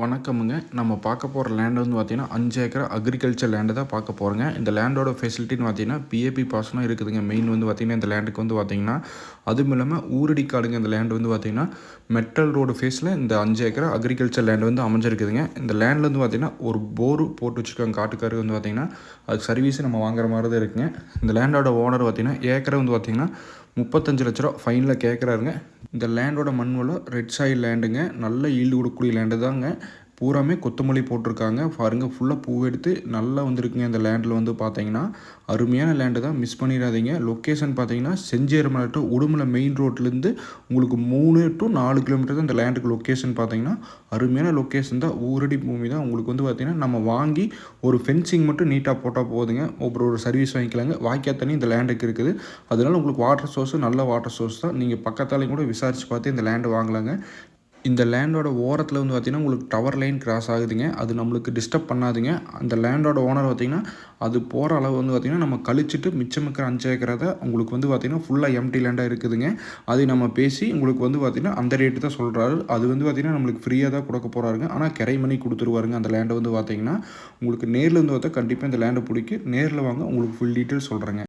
வணக்கமுங்க. நம்ம பார்க்க போகிற லேண்டு வந்து பார்த்திங்கன்னா அஞ்சு ஏக்கர் அக்ரிகல்ச்சர் லேண்டு தான் பார்க்க போகிறோங்க இந்த லேண்டோட ஃபெசிலிட்டின்னு பார்த்தீங்கன்னா பிஏபி பாசனம் இருக்குதுங்க. மெயின் வந்து பார்த்திங்கன்னா இந்த லேண்டுக்கு வந்து பார்த்திங்கன்னா அதுவும் இல்லாமல் ஊரடி காடுங்க. இந்த லேண்டு வந்து பார்த்திங்கன்னா மெட்டல் ரோடு ஃபேஸில் இந்த அஞ்சு ஏக்கர் அக்ரிகல்ச்சர் லேண்டு வந்து அமைஞ்சிருக்குதுங்க. இந்த லேண்டில் வந்து பார்த்திங்கன்னா ஒரு போரு போட்டு வச்சுருக்காங்க. காட்டுக்காரு வந்து பார்த்திங்கன்னா அதுக்கு சர்வீஸ் நம்ம வாங்குற மாதிரி தான் இருக்குங்க. இந்த லேண்டோட ஓனர் பார்த்திங்கன்னா ஏக்கரை வந்து பார்த்திங்கன்னா முப்பத்தஞ்சு லட்ச ரூபா ஃபைனில் கேட்குறாருங்க இந்த லேண்டோட மண் வளம் ரெட் சாயில் லேண்டுங்க நல்ல ஈல்டு கொடுக்கக்கூடிய லேண்டு தாங்க. பூராமே கொத்தமல்லி போட்டிருக்காங்க. பாருங்கள் ஃபுல்லாக பூ எடுத்து நல்லா வந்திருக்குங்க. இந்த லேண்டில் வந்து பார்த்தீங்கன்னா அருமையான லேண்டு தான். மிஸ் பண்ணிடாதீங்க. லொக்கேஷன் பார்த்தீங்கன்னா செஞ்சேரமலை டு உடுமலை மெயின் ரோட்லேருந்து உங்களுக்கு மூணு டு நாலு கிலோமீட்டர் தான் இந்த லேண்டுக்கு லொக்கேஷன் பார்த்தீங்கன்னா அருமையான லொக்கேஷன் தான். ஊரடி பூமி தான். உங்களுக்கு வந்து பார்த்திங்கன்னா நம்ம வாங்கி ஒரு ஃபென்சிங் மட்டும் நீட்டாக போட்டால் போதுங்க. அப்புறம் ஒரு சர்வீஸ் வாங்கிக்கலாங்க. வாய்க்கா தண்ணி இந்த லேண்டுக்கு இருக்குது. அதனால உங்களுக்கு வாட்டர் சோர்ஸு நல்ல வாட்டர் சோர்ஸ் தான். நீங்கள் பக்கத்தாலையும் கூட விசாரித்து பார்த்து இந்த லேண்டு வாங்கலாங்க. இந்த லேண்டோட ஓரத்தில் வந்து பார்த்திங்கன்னா உங்களுக்கு டவர் லைன் கிராஸ் ஆகுதுங்க. அது நம்மளுக்கு டிஸ்டர்ப் பண்ணாதுங்க. அந்த லேண்டோட ஓனர் பார்த்திங்கன்னா அது போகிற அளவு வந்து பார்த்திங்கன்னா நம்ம கழிச்சிட்டு மிச்சம் இருக்கிற அஞ்சு ஏக்கரதை உங்களுக்கு வந்து பார்த்திங்கன்னா ஃபுல்லாக எம்டி லேண்டாக இருக்குதுங்க. அதை நம்ம பேசி உங்களுக்கு வந்து பார்த்திங்கன்னா அந்த ரேட்டு தான் சொல்கிறாரு அது வந்து பார்த்திங்கன்னா நம்மளுக்கு ஃப்ரீயாக தான் கொடுக்க போகிறாருங்க ஆனால் கரை மணி கொடுத்துருவாருங்க அந்த லேண்டை வந்து பார்த்திங்கன்னா உங்களுக்கு நேரில் வந்து பார்த்தா கண்டிப்பாக இந்த லேண்டை பிடிக்கி நேரில் வாங்க உங்களுக்கு ஃபுல் டீட்டெயில் சொல்கிறேங்க